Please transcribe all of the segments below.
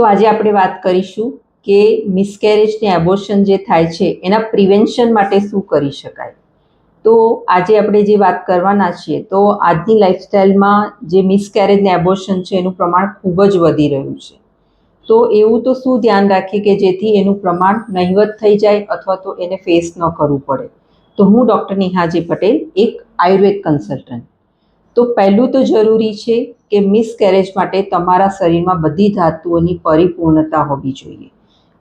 તો આજે આપણે વાત કરીશું કે મિસકેરેજ ને એબોર્શન જે થાય છે, એના પ્રિવેન્શન માટે શું કરી શકાય? તો આજે આપણે જે વાત કરવાના છીએ, તો આજની લાઇફસ્ટાઈલમાં જે મિસકેરેજ ને એબોર્શન છે, એનું પ્રમાણ ખૂબ જ વધી રહ્યું છે. તો એવું તો શું ધ્યાન રાખીએ કે જેથી એનું પ્રમાણ નહિવત થઈ જાય અથવા તો એને ફેસ ન કરવું પડે? તો હું ડૉક્ટર નિહાજી પટેલ, એક આયુર્વેદ કન્સલ્ટન્ટ તો પહેલું તો જરૂરી છે કે મિસકેરેજ માટે તમારા શરીરમાં બધી ધાતુઓની પરિપૂર્ણતા હોવી જોઈએ.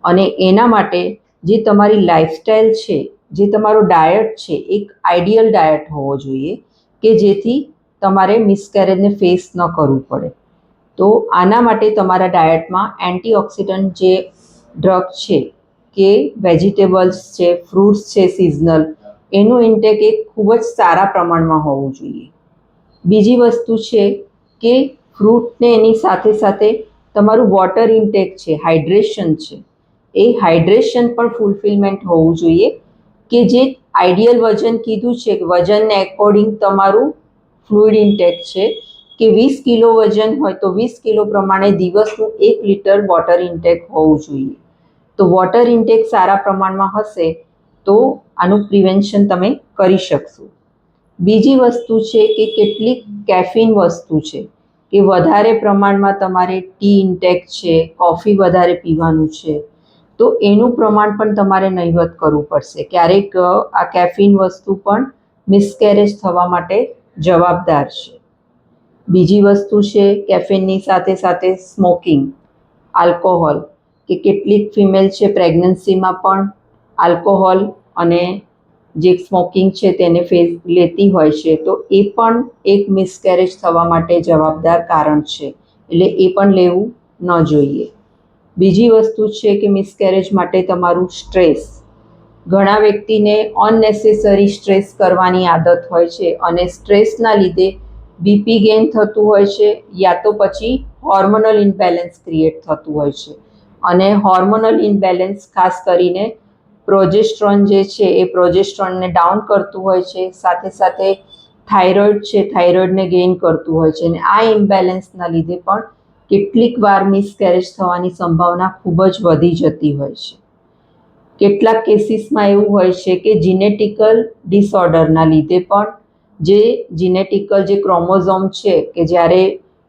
અને એના માટે જે તમારી લાઇફસ્ટાઈલ છે, જે તમારો ડાયટ છે, એક આઈડિયલ ડાયટ હોવો જોઈએ કે જેથી તમારે મિસકેરેજને ફેસ ન કરવું પડે. તો આના માટે તમારા ડાયટમાં એન્ટીઓક્સિડન્ટ જે ડ્રગ છે, કે વેજીટેબલ્સ છે ફ્રૂટ્સ છે સિઝનલ એનું ઇન્ટેક એક ખૂબ જ સારા પ્રમાણમાં હોવું જોઈએ. બીજી વસ્તુ છે કે ફ્રૂટને એની સાથે સાથે તમારું વોટર ઇન્ટેક છે હાઇડ્રેશન છે. એ હાઇડ્રેશન પણ ફૂલફિલમેન્ટ હોવું જોઈએ કે જે આઈડિયલ વજન કીધું છે વજનને એકોર્ડિંગ તમારું ફ્લુઇડ ઇન્ટેક છે કે વીસ કિલો વજન હોય તો વીસ કિલો પ્રમાણે દિવસનું એક લીટર વોટર ઇન્ટેક હોવું જોઈએ. તો વોટર ઇન્ટેક સારા પ્રમાણમાં હશે તો આનું પ્રિવેન્શન તમે કરી શકશો. બીજી વસ્તુ છે કે કેટલીક કેફીન વસ્તુ છે કે વધારે પ્રમાણમાં તમારે ટી ઇન્ટેક છે કોફી વધારે પીવાનું છે, તો એનું પ્રમાણ પણ તમારે નહીવત કરવું પડશે. ક્યારેક આ કેફીન વસ્તુ પણ મિસકેરેજ થવા માટે જવાબદાર છે. બીજી વસ્તુ છે કેફીનની સાથે સાથે સ્મોકિંગ આલ્કોહોલ કે કેટલીક ફિમેલ છે પ્રેગ્નન્સીમાં પણ આલ્કોહોલ અને જે સ્મોકિંગ છે તેને ફેસ લેતી હોય છે, તો એ પણ એક મિસકેરેજ થવા માટે જવાબદાર કારણ છે. એટલે એ પણ લેવું ન જોઈએ. બીજી વસ્તુ છે કે મિસકેરેજ માટે તમારું સ્ટ્રેસ ઘણા વ્યક્તિને અનનેસેસરી સ્ટ્રેસ કરવાની આદત હોય છે અને સ્ટ્રેસના લીધે બીપી ગેઇન થતું હોય છે યા તો પછી હોર્મોનલ ઇન્બેલેન્સ ક્રિએટ થતું હોય છે. અને હોર્મોનલ ઇન્બેલેન્સ ખાસ કરીને પ્રોજેસ્ટ્રોન જે છે એ પ્રોજેસ્ટ્રોનને ડાઉન કરતું હોય છે, સાથે સાથે થાઇરોઇડ છે થાઇરોઇડને ગેઇન કરતું હોય છે. અને આ ઇમ્બેલેન્સના લીધે પણ કેટલીક વાર મિસકેરેજ થવાની સંભાવના ખૂબ જ વધી જતી હોય છે. કેટલાક કેસીસમાં એવું હોય છે કે જીનેટિકલ ડિસઓર્ડરના લીધે પણ જે જીનેટિકલ જે ક્રોમોઝોમ છે કે જ્યારે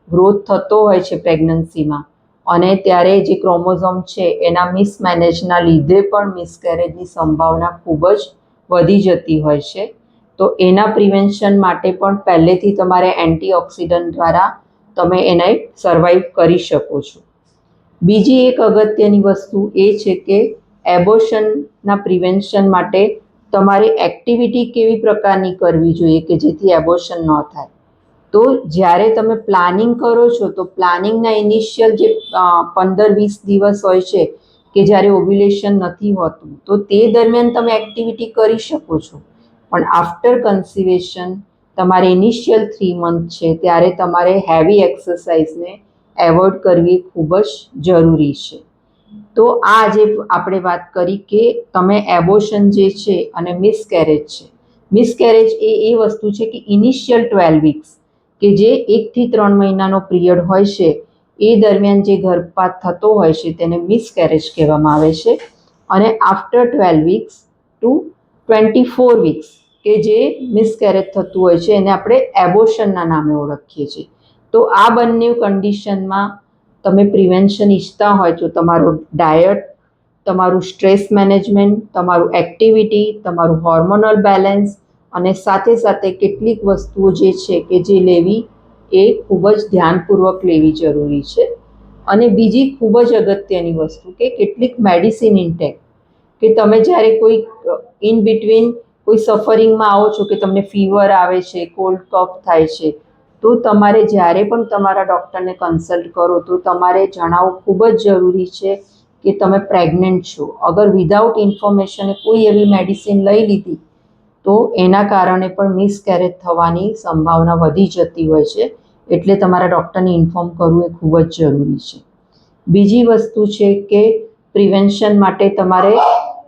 ગ્રોથ થતો હોય છે પ્રેગ્નન્સીમાં અને ત્યારે જે ક્રોમોઝોમ છે, એના મિસમેનેજના લીધે પણ મિસકેરેજની સંભાવના ખૂબ જ વધી જતી હોય છે. તો એના પ્રિવેન્શન માટે પણ પહેલેથી તમારે એન્ટીઓક્સિડન્ટ દ્વારા તમે એને સર્વાઈવ કરી શકો છો. બીજી એક અગત્યની વસ્તુ એ છે કે એબોશનના પ્રિવેન્શન માટે તમારે એક્ટિવિટી કેવી પ્રકારની કરવી જોઈએ કે જેથી એબોશન ન થાય? તો જ્યારે તમે પ્લાનિંગ કરો છો, તો પ્લાનિંગના ઇનિશિયલ જે પંદર વીસ દિવસ હોય છે, કે જ્યારે ઓવ્યુલેશન નથી હોતું, તો તે દરમિયાન તમે એક્ટિવિટી કરી શકો છો. પણ આફ્ટર કન્સિવેશન તમારે ઇનિશિયલ થ્રી મંથ છે, ત્યારે તમારે હેવી એક્સરસાઇઝને એવોઇડ કરવી ખૂબ જ જરૂરી છે. તો આ આજે આપણે વાત કરી કે તમે એબોશન જે છે અને મિસકેરેજ છે મિસકેરેજ એ એ વસ્તુ છે કે ઇનિશિયલ ટ્વેલ્વ વીક્સ કે જે એકથી ત્રણ મહિનાનો પિરિયડ હોય છે, એ દરમિયાન જે ગર્ભપાત થતો હોય છે તેને મિસકેરેજ કહેવામાં આવે છે. અને after twelve weeks to twenty four weeks કે જે મિસકેરેજ થતું હોય છે, એને આપણે એબોશનના નામે ઓળખીએ છીએ. તો આ બંને કન્ડિશનમાં તમે પ્રિવેન્શન ઈચ્છતા હોય તો તમારું ડાયટ તમારું સ્ટ્રેસ મેનેજમેન્ટ તમારું એક્ટિવિટી તમારું હોર્મોનલ બેલેન્સ અને સાથે સાથે કેટલીક વસ્તુઓ જે છે કે જે લેવી એ ખૂબ જ ધ્યાનપૂર્વક લેવી જરૂરી છે. અને બીજી ખૂબ જ અગત્યની વસ્તુ કે કેટલીક મેડિસિન ઇન્ટેક કે તમે જ્યારે કોઈ ઇન બિટવીન કોઈ સફરિંગમાં આવો છો કે તમને ફીવર આવે છે કોલ્ડ કફ થાય છે, તો તમારે જ્યારે પણ તમારા ડૉક્ટરને કન્સલ્ટ કરો તો તમારે જણાવવું ખૂબ જ જરૂરી છે કે તમે પ્રેગ્નન્ટ છો. અગર વિધાઉટ ઇન્ફોર્મેશને કોઈ એવી મેડિસિન લઈ લીધી તો એના કારણે પણ મિસકેરેજ થવાની સંભાવના વધી જતી હોય છે. એટલે તમારા ડૉક્ટરને ઇન્ફોર્મ કરવું એ ખૂબ જ જરૂરી છે. બીજી વસ્તુ છે કે પ્રિવેન્શન માટે તમારે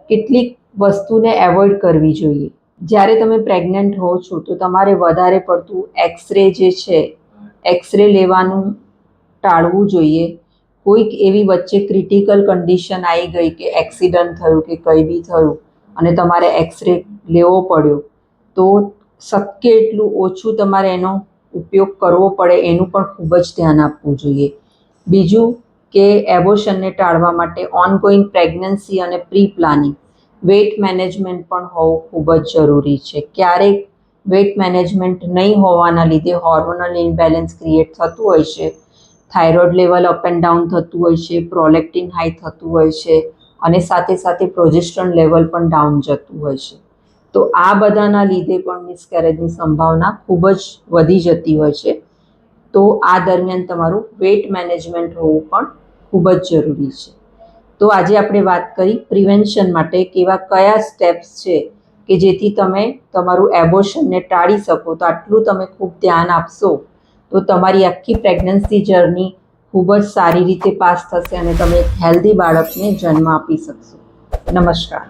કેટલીક વસ્તુને એવોઇડ કરવી જોઈએ. જ્યારે તમે પ્રેગ્નન્ટ હો છો તો તમારે વધારે પડતું એક્સરે જે છે એક્સરે લેવાનું ટાળવું જોઈએ. કોઈક એવી વચ્ચે ક્રિટિકલ કન્ડિશન આવી ગઈ કે એક્સિડન્ટ થયું કે કંઈ બી થયું. અને તમારે એક્સરે લેવો પડ્યો, તો શક્ય એટલું ઓછું તમારે એનો ઉપયોગ કરવો પડે એનું પણ ખૂબ જ ધ્યાન આપવું જોઈએ. બીજું કે એબોશનને ટાળવા માટે ઓનગોઈંગ પ્રેગ્નન્સી અને પ્રી પ્લાનિંગ વેટ મેનેજમેન્ટ પણ હોવું ખૂબ જ જરૂરી છે. ક્યારેક વેટ મેનેજમેન્ટ નહીં હોવાના લીધે હોર્મોનલ ઇમ્બેલેન્સ ક્રિએટ થતું હોય છે thyroid level up and down થતું હોય છે પ્રોલેક્ટિન હાઈ થતું હોય છે અને સાથે સાથે પ્રોજેસ્ટ્રોન લેવલ પણ ડાઉન જતું હોય છે. તો આ બધાના લીધે પણ મિસકેરેજની સંભાવના ખૂબ જ વધી જતી હોય છે. તો આ દરમિયાન તમારું વેટ મેનેજમેન્ટ હોવું પણ ખૂબ જ જરૂરી છે. તો આજે આપણે વાત કરી પ્રિવેન્શન માટે કેવા કયા સ્ટેપ્સ છે કે જેથી તમે તમારું એબોશનને ટાળી શકો. તો આટલું તમે ખૂબ ધ્યાન આપશો. તો તમારી આખી પ્રેગ્નન્સી જર્ની ખૂબ જ સારી રીતે પાસ થશે અને તમે એક હેલ્ધી બાળકને જન્મ આપી શકશો. નમસ્કાર.